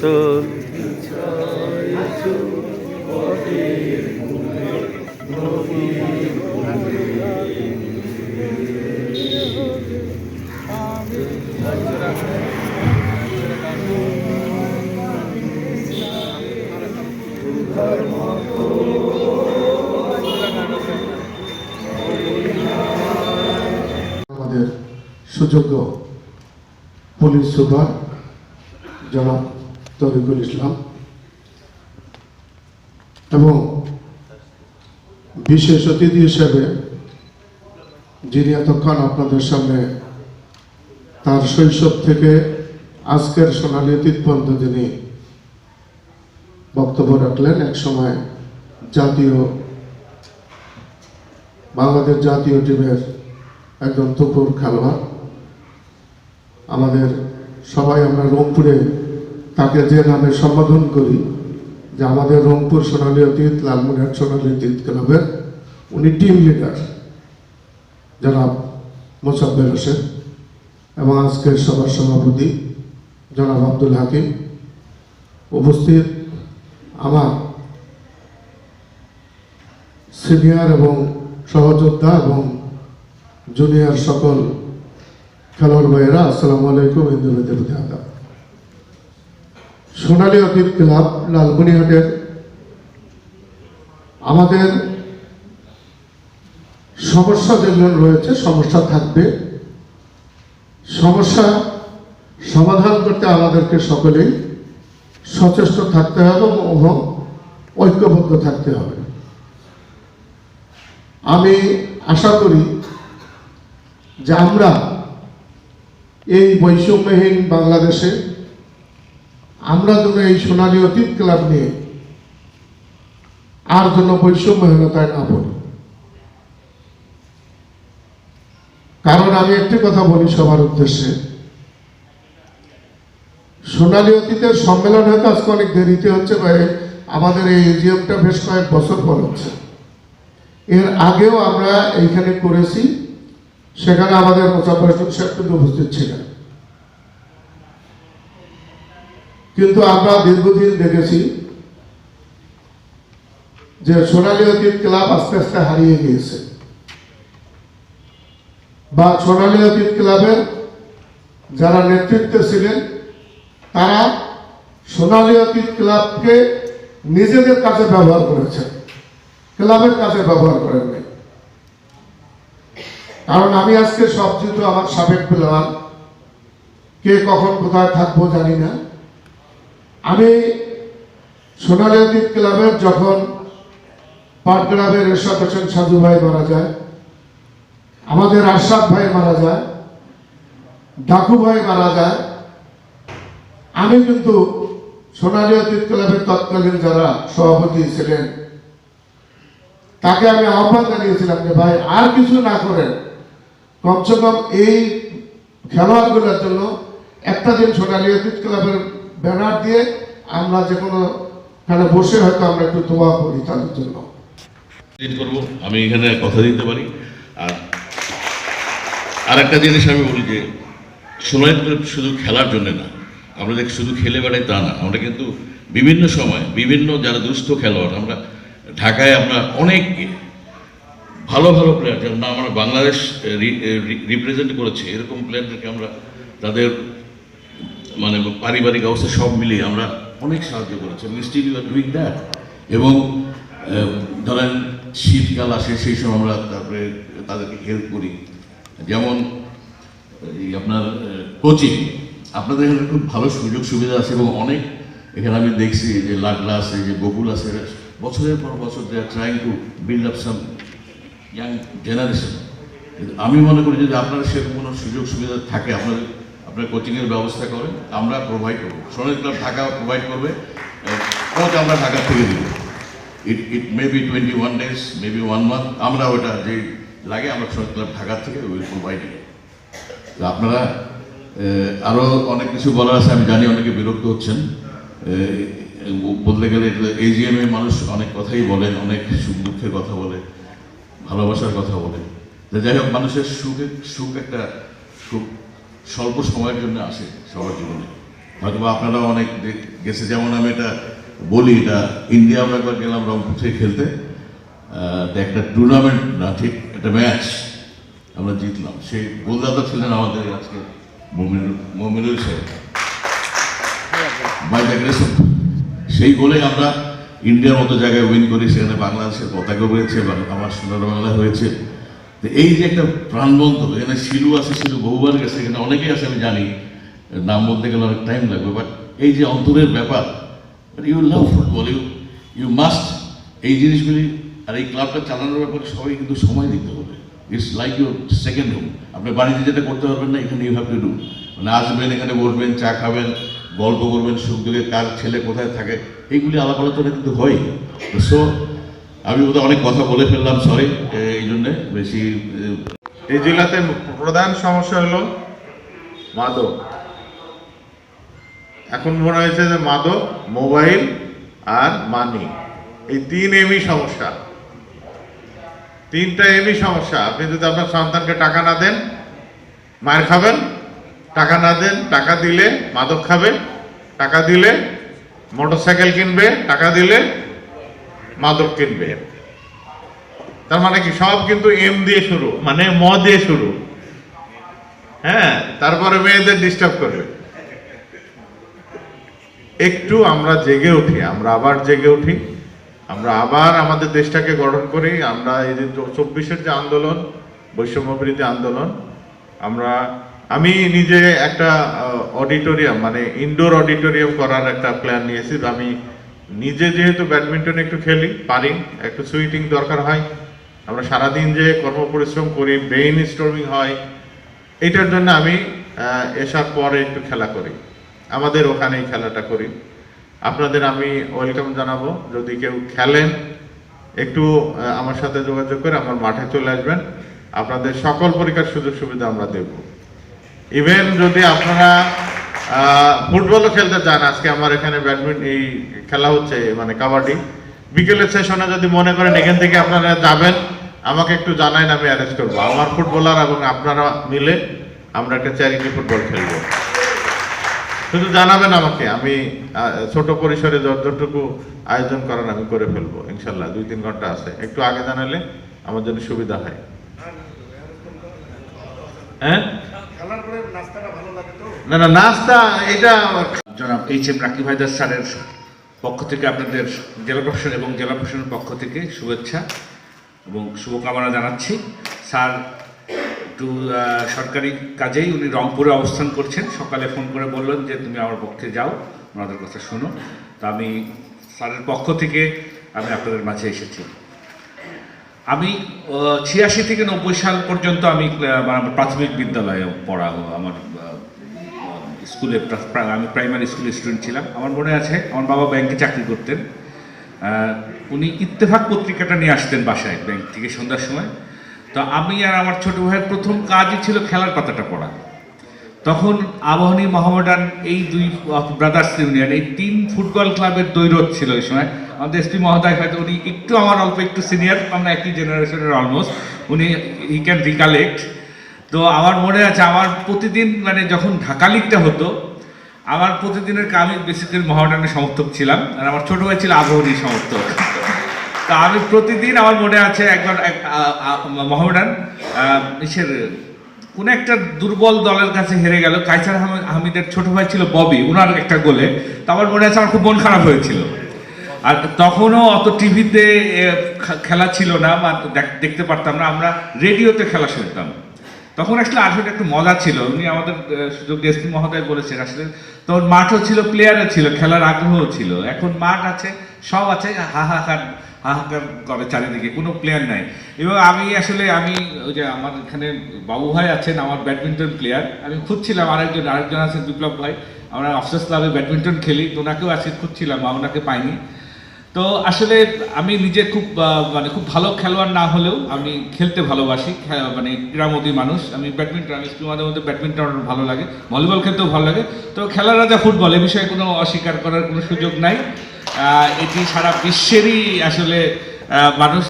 রসুল আমাদের সুযোগ্য পুলিশ সুপার জনাব তরিকুল ইসলাম এবং বিশেষ অতিথি হিসেবে যিনি এতক্ষণ আপনাদের সামনে তার শৈশব থেকে আজকের সোনালী অতীত পর্যন্ত যিনি বক্তব্য রাখলেন, এক সময় জাতীয়, বাংলাদেশ জাতীয় টিমের একজন তুপুর খেলোয়াড়। আমাদের সবাই আমরা রংপুরে তাকে যে নামে সম্বোধন করি, যে আমাদের রংপুর সোনালী অতীত, লালমনিরহাট সোনালী অতীত ক্লাবের উনি টিম লিডার জনাব মোসাব্বের হোসেন এবং আজকের সভার সভাপতি জনাব আব্দুল হাকিম উপস্থিত আমার সিনিয়র এবং সহযোদ্ধা এবং জুনিয়র সকল খেলোয়াড় ভাইয়েরা, আসসালামু আলাইকুম ইন্দুরে দেবতে আদাব। সোনালী অতীত ক্লাব, লালমনিহাটের। আমাদের সমস্যা যেগুলো রয়েছে, সমস্যা থাকবে। সমস্যা সমাধান করতে আমাদেরকে সকলেই সচেষ্ট থাকতে হবে এবং ঐক্যবদ্ধ থাকতে হবে। আমি আশা করি যে আমরা এই বৈষম্যহীন বাংলাদেশে আমরা যেন এই সোনালী অতীত ক্লাব নিয়ে আর যেন বৈষম্যহীনতায় না পড়ি। কারণ আমি একটি কথা বলি সবার উদ্দেশ্যে। সোনালী অতীতের সম্মেলন হয়তো আজকে অনেক দেরিতে হচ্ছে এই- আমাদের এই এজিএমটা বেশ কয়েক বছর পর হচ্ছে। এর আগেও আমরা এইখানে করেছি, সেখানে আমাদের মোসাফর সাহেব কিন্তু উপস্থিত ছিলেন। কিন্তু আমরা দীর্ঘদিন দেখেছি যে সোনালী অতীত ক্লাব আস্তে আস্তে হারিয়ে গিয়েছে। বা সোনালী অতীত ক্লাবের যারা নেতৃত্বে ছিলেন, তারা সোনালী অতীত ক্লাবকে নিজেদের কাছে ব্যবহার করেছেন। ক্লাবের কাছে ব্যবহার করেন কারণ আমি আজকে সব যেহেতু আমার সাবেক প্লেয়ার, কে কখন কোথায় থাকব জানি না। আমি সোনালী অতীত ক্লাবের যখন পাটগ্রামের এরশাদ হোসেন সাজু ভাই মারা যায়, আমাদের আশরাফ ভাই মারা যায়, ডাকু ভাই মারা যায়, আমি কিন্তু সোনালী অতীত ক্লাবের তৎকালীন যারা সভাপতি ছিলেন, তাকে আমি আহ্বান জানিয়েছিলাম যে, ভাই, আর কিছু না করেন কমসে কম এই খেলোয়াড়গুলোর জন্য একটা দিন সোনালী অতীত ক্লাবের ব্যানার দিয়ে আমরা যে কোনো এখানে বসে হয়তো আমরা একটু দোয়া করি তাদের জন্য। আমি এখানে কথা দিতে পারি। আর আর একটা জিনিস আমি বলি যে সোনালী শুধু খেলার জন্য না, আমরা যে শুধু খেলে বেড়াই তা না। আমরা কিন্তু বিভিন্ন সময় বিভিন্ন যারা দুস্থ খেলোয়াড়, আমরা ঢাকায় আমরা অনেক ভালো ভালো প্লেয়ার যেমন আমরা বাংলাদেশ রিপ্রেজেন্ট করেছে, এরকম প্লেয়ারদেরকে আমরা তাদের মানে পারিবারিক অবস্থা সব মিলিয়ে আমরা অনেক সাহায্য করেছি। এবং still you are doing that এবং ধরেন শীতকাল আসে, সেই সময় আমরা তারপরে তাদেরকে হেল্প করি। যেমন, এই আপনার কোচিং। আপনাদের এখানে খুব ভালো সুযোগ সুবিধা আছে এবং অনেক, এখানে আমি দেখছি যে লাগলা আছে, যে বকুল আছে বছরের পর বছর they are trying to build up some young generation আমি মনে করি যদি আপনার সেরকম কোনো সুযোগ সুবিধা থাকে, আপনাদের আপনার কোচিংয়ের ব্যবস্থা করেন, আমরা প্রোভাইড করব। সোনালী ক্লাব ঢাকা প্রোভাইড করবে কোচ আমরা ঢাকা থেকে দেবো। It it may be twenty one days may be one month আমরা ওটা যে লাগে আমরা সোনালী ক্লাব ঢাকা থেকে উইল প্রোভাইড আপনারা আরও অনেক কিছু বলার আছে, আমি জানি অনেকে বিরক্ত হচ্ছেন। বলতে গেলে এজিএম মানুষ অনেক কথাই বলেন, অনেক সুখ দুঃখের কথা বলে ভালোবাসার কথা বলে যাই হোক, মানুষের সুখে, সুখ একটা খুব স্বল্প সময়ের জন্য আসে সবার জীবনে। হয়তো বা আপনারাও অনেক গেছে, যেমন আমি এটা বলি, এটা ইন্ডিয়া আমরা একবার গেলাম রংপুর থেকে খেলতে। একটা টুর্নামেন্ট না, ঠিক একটা ম্যাচ আমরা জিতলাম। সেই গোলদাতা ছিলেন আমাদের আজকে মমিনুল সাহেব। সেই গোলে আমরা ইন্ডিয়ার মতো জায়গায় উইন করি, সেখানে বাংলাদেশের পতাকা হয়েছে আমার সোনার বাংলা হয়েছে। এই যে একটা প্রাণবন্ত, এখানে শিলু আছে, শিলু বহুবার গেছে, এখানে অনেকেই আছে, আমি জানি নাম বলতে গেলে অনেক টাইম লাগবে বাট এই যে অন্তরের ব্যাপার you love football you you must এই জিনিসগুলি আর এই ক্লাবটা চালানোর ব্যাপারে সবাই কিন্তু সময় দিতে হবে। It's like your second home আপনি বাড়িতে যেটা করতে পারবেন না, এখানে ইউ হ্যাভ টু ডু মানে আসবেন, এখানে বসবেন, চা খাবেন, গল্প করবেন, সুখ দুঃখে কার ছেলে কোথায় থাকে, এইগুলি আলাপ আলোচনা কিন্তু হয় সো আমি বোধহয় অনেক কথা বলে ফেললাম সরি এই জন্যে বেশি এই জেলাতে প্রধান সমস্যা হলো মাদক। এখন মনে হয়েছে যে মাদক মোবাইল আর মানি। এই তিন এমই সমস্যা। তিনটা এমই সমস্যা। আপনি যদি আপনার সন্তানকে টাকা না দেন মায়ের খাবেন টাকা না দেন টাকা দিলে মাদক খাবে টাকা দিলে মোটরসাইকেল কিনবে টাকা দিলে মাদক কিনবে। তার মানে কি, সব কিন্তু এম দিয়ে শুরু মানে ম দিয়ে শুরু। হ্যাঁ তারপরে মেয়েদের ডিস্টার্ব করবে। একটু আমরা জেগে উঠি, আমরা আবার জেগে উঠি, আমরা আবার আমাদের দেশটাকে গঠন করি, আমরা এই যে চব্বিশের যে আন্দোলন, বৈষম্য বিরোধী আন্দোলন, আমরা, আমি নিজে একটা অডিটোরিয়াম মানে ইনডোর অডিটোরিয়াম করার একটা প্ল্যান নিয়েছি। আমি নিজে যেহেতু ব্যাডমিন্টন একটু খেলি, পারি, একটু সুইটিং দরকার হয় আমরা সারাদিন যে কর্ম পরিশ্রম করি ব্রেইন স্টর্মিং হয় এইটার জন্য আমি এসার পরে একটু খেলা করি। আমাদের ওখানেই খেলাটা করি। আপনাদের আমি ওয়েলকাম জানাব। যদি কেউ খেলেন, একটু আমার সাথে যোগাযোগ করে আমার মাঠে চলে আসবেন। আপনাদের সকল পরীক্ষার সুযোগ সুবিধা আমরা দেব। ইভেন যদি আপনারা ফুটবলও খেলতে চান, আজকে আমার এখানে ব্যাডমিন্টন এই খেলা হচ্ছে মানে কাবাডি। বিকেলের সেশনে যদি মনে করেন, এখান থেকে আপনারা যাবেন। আমাকে একটু জানাইন আমি অ্যারেঞ্জ করব। আমার ফুটবলার এবং আপনারা মিলে আমরা একটা চ্যারিটি ফুটবল খেলব। শুধু জানাবেন আমাকে আমি ছোট পরিসরে যতটুকু আয়োজন করার আমি করে ফেলব ইনশাল্লাহ দুই তিন ঘণ্টা আছে। একটু আগে জানালে আমার জন্য সুবিধা হয়। হ্যাঁ? না না নাস্তা এটা জনাব এইচ এম রাকিব হায়দার স্যারের পক্ষ থেকে আপনাদের জেলা প্রশাসন এবং জেলা প্রশাসনের পক্ষ থেকে শুভেচ্ছা। এবং শুভকামনা জানাচ্ছি। স্যার, একটু সরকারি কাজেই উনি রংপুরে অবস্থান করছেন। সকালে ফোন করে বললেন যে, তুমি আমার পক্ষে যাও, ওনাদের কথা শোনো। তা আমি স্যারের পক্ষ থেকে আমি আপনাদের মাঝে এসেছি। আমি ছিয়াশি থেকে নব্বই সাল পর্যন্ত আমি প্রাথমিক বিদ্যালয়ে পড়া আমার স্কুলে, আমি প্রাইমারি স্কুলের স্টুডেন্ট ছিলাম। আমার মনে আছে, আমার বাবা ব্যাংকে চাকরি করতেন। উনি ইত্তেফাক পত্রিকাটা নিয়ে আসতেন বাসায় ব্যাংক থেকে সন্ধ্যার সময়। তো আমি আর আমার ছোট ভাইয়ের প্রথম কাজই ছিল খেলার পাতাটা পড়া। তখন আবাহনী মোহামেডান, এই দুই ব্রাদার্স ইউনিয়ন এই তিন ফুটবল ক্লাবের দৈরথ ছিল ওই সময়। আমাদের এসপি মহোদয় হয়তো উনি একটু আমার অল্প, একটু সিনিয়র আমরা একই জেনারেশনের অলমোস্ট উনি হি ক্যান রিকালেক্ট তো আমার মনে আছে, আমার প্রতিদিন মানে যখন ঢাকা লিগটা হতো আমার প্রতিদিনের আমি বেসিক্যালি মহামেডানের সমর্থক ছিলাম, আর আমার ছোট ভাই ছিল আবাহনী সমর্থক। তা আমি প্রতিদিন আমার মনে আছে একবার মোহামেডান ইসের কোন একটা দুর্বল দলের কাছে হেরে গেল। কাইসার আহমেদের ছোট ভাই ছিল ববি ওনার একটা গোলে। তা আমার মনে আছে আমার খুব মন খারাপ হয়েছিল। আর তখনও অত টিভিতে খেলা ছিল না, বা দেখ- দেখতে পারতাম না। আমরা রেডিওতে খেলা শুনতাম। তখন আসলে আসলে একটু মজা ছিল। উনি আমাদের সুযোগ এসপি মহোদয় বলেছেন আসলে তখন মাঠও ছিল প্লেয়ারও ছিল, খেলার আগ্রহও ছিল। এখন মাঠ আছে, সব আছে, হাহাকার হাহাকার করে চারিদিকে, কোনো প্লেয়ার নাই। এবং আমি আসলে, আমি ওই যে আমার এখানে বাবু ভাই আছেন, আমার ব্যাডমিন্টন প্লেয়ার আমি খুঁজছিলাম, আরেকজন আরেকজন আছেন বিপ্লব ভাই। আমরা অফিসার্স ক্লাবে ব্যাডমিন্টন খেলি, তো ওনাকেও আজকে খুঁজছিলাম ওনাকে পাইনি। তো আসলে আমি নিজে খুব মানে খুব ভালো খেলোয়াড় না হলেও আমি খেলতে ভালোবাসি মানে ক্রীড়ামতী মানুষ। আমি ব্যাডমিন্টন, আমি মাঝে মধ্যে ব্যাডমিন্টন ভালো লাগে, ভলিবল খেলতেও ভালো লাগে। তো খেলার রাজা ফুটবল, এ বিষয়ে কোনো অস্বীকার করার কোনো সুযোগ নাই। এটি সারা বিশ্বেরই আসলে মানুষ